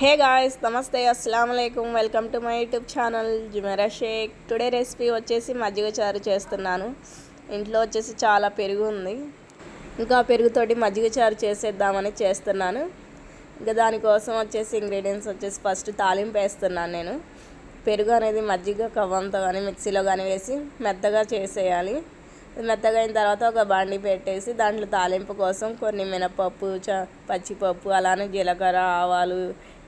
హే guys నమస్తే అస్సలం welcome to my YouTube channel Jumera Shaik. Today recipe వచ్చేసి మజ్జిగ చారు చేస్తున్నాను. ఇంట్లో వచ్చేసి చాలా పెరుగు ఉంది. ఇంకా పెరుగుతోటి మజ్జిగ చారు చేసేద్దామని చేస్తున్నాను. ఇంకా దానికోసం వచ్చేసి ఇంగ్రీడియంట్స్ వచ్చేసి ఫస్ట్ తాలింపు వేస్తున్నాను నేను. పెరుగు అనేది మజ్జిగ కవ్వంతో కానీ మిక్సీలో కానీ వేసి మెత్తగా చేసేయాలి. మెత్తగా అయిన తర్వాత ఒక బాండి పెట్టేసి దాంట్లో తాలింపు కోసం కొన్ని మినపప్పు చ పచ్చిపప్పు అలానే జీలకర్ర ఆవాలు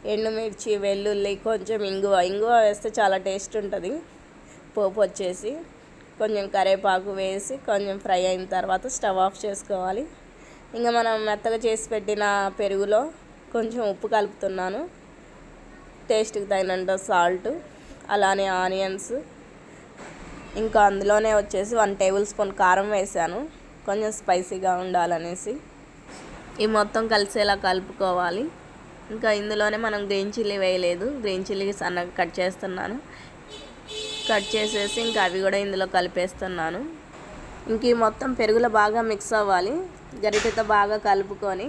ఎండుమిర్చి వెల్లుల్లి కొంచెం ఇంగువ. ఇంగువ వేస్తే చాలా టేస్ట్ ఉంటుంది. పోపు వచ్చేసి కొంచెం కరేపాకు వేసి కొంచెం ఫ్రై అయిన తర్వాత స్టవ్ ఆఫ్ చేసుకోవాలి. ఇంకా మనం మెత్తగా చేసి పెట్టిన పెరుగులో కొంచెం ఉప్పు కలుపుతున్నాను. టేస్ట్కి తగినంత సాల్ట్ అలానే ఆనియన్స్. ఇంకా అందులోనే వచ్చేసి వన్ టేబుల్ స్పూన్ కారం వేసాను. కొంచెం స్పైసీగా ఉండాలనేసి. ఈ మొత్తం కలిసేలా కలుపుకోవాలి. ఇంకా ఇందులోనే మనం గ్రీన్ చిల్లీ వేయలేదు. గ్రీన్ చిల్లీ సన్నగా కట్ చేస్తున్నాను. కట్ చేసేసి ఇంకా అవి కూడా ఇందులో కలిపేస్తున్నాను. ఇంక ఈ మొత్తం పెరుగులో బాగా మిక్స్ అవ్వాలి. గరిటెతో బాగా కలుపుకొని.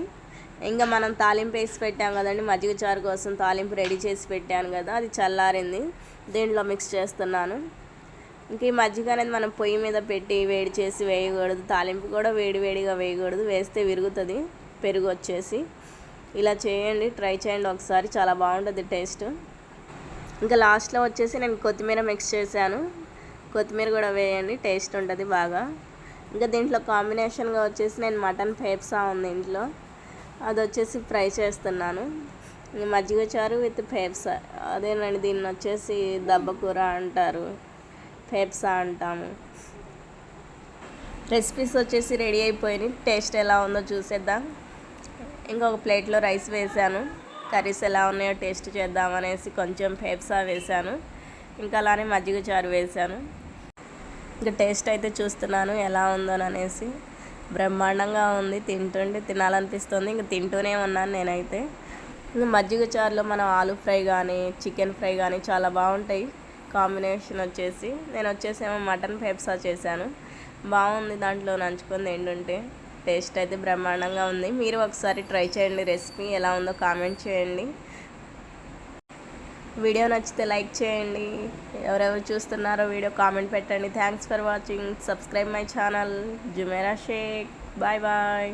ఇంకా మనం తాలింపు వేసి పెట్టాం కదండి మజ్జిగ చారు కోసం తాలింపు రెడీ చేసి పెట్టాను కదా అది చల్లారింది. దీంట్లో మిక్స్ చేస్తున్నాను. ఇంక ఈ మజ్జిగ అనేది మనం పొయ్యి మీద పెట్టి వేడి చేసి వేయకూడదు. తాలింపు కూడా వేడి వేడిగా వేయకూడదు. వేస్తే విరుగుతుంది పెరుగు వచ్చేసి. ఇలా చేయండి ట్రై చేయండి ఒకసారి. చాలా బాగుంటుంది టేస్ట్. ఇంకా లాస్ట్లో వచ్చేసి నేను కొత్తిమీర మిక్స్ చేశాను. కొత్తిమీర కూడా వేయండి టేస్ట్ ఉంటుంది బాగా. ఇంకా దీంట్లో కాంబినేషన్గా వచ్చేసి నేను మటన్ ఫేప్సా ఉంది ఇంట్లో. అది వచ్చేసి ఫ్రై చేస్తున్నాను. మజ్జిగ చారు విత్ ఫేప్సా అదేనండి దీన్ని వచ్చేసి దబ్బకూర అంటారు. ఫేప్సా అంటాము. రెసిపీస్ వచ్చేసి రెడీ అయిపోయినాయి. టేస్ట్ ఎలా ఉందో చూసేద్దాం. ఇంకొక ప్లేట్లో రైస్ వేసాను. కర్రీస్ ఎలా ఉన్నాయో టేస్ట్ చేద్దామనేసి కొంచెం పేప్సా వేసాను. ఇంకా అలానే మజ్జిగ చారు వేసాను. ఇంకా టేస్ట్ అయితే చూస్తున్నాను ఎలా ఉందో అనేసి. బ్రహ్మాండంగా ఉంది. తింటుంటే తినాలనిపిస్తుంది. ఇంక తింటూనే ఉన్నాను నేనైతే. ఇంకా మజ్జిగ చారులో మనం ఆలు ఫ్రై కానీ చికెన్ ఫ్రై కానీ చాలా బాగుంటాయి. కాంబినేషన్ వచ్చేసి. నేను వచ్చేసి ఏమో మటన్ పేప్సా చేశాను. బాగుంది దాంట్లో నంచుకొని తింటుంటే. టేస్ట్ అయితే బ్రహ్మాండంగా ఉంది. మీరు ఒకసారి ట్రై చేయండి రెసిపీ. ఎలా ఉందో కామెంట్ చేయండి. వీడియో నచ్చితే లైక్ చేయండి. ఎవరెవరు చూస్తున్నారో వీడియో కామెంట్ పెట్టండి. Thanks for watching subscribe my channel Jumera Shaik bye bye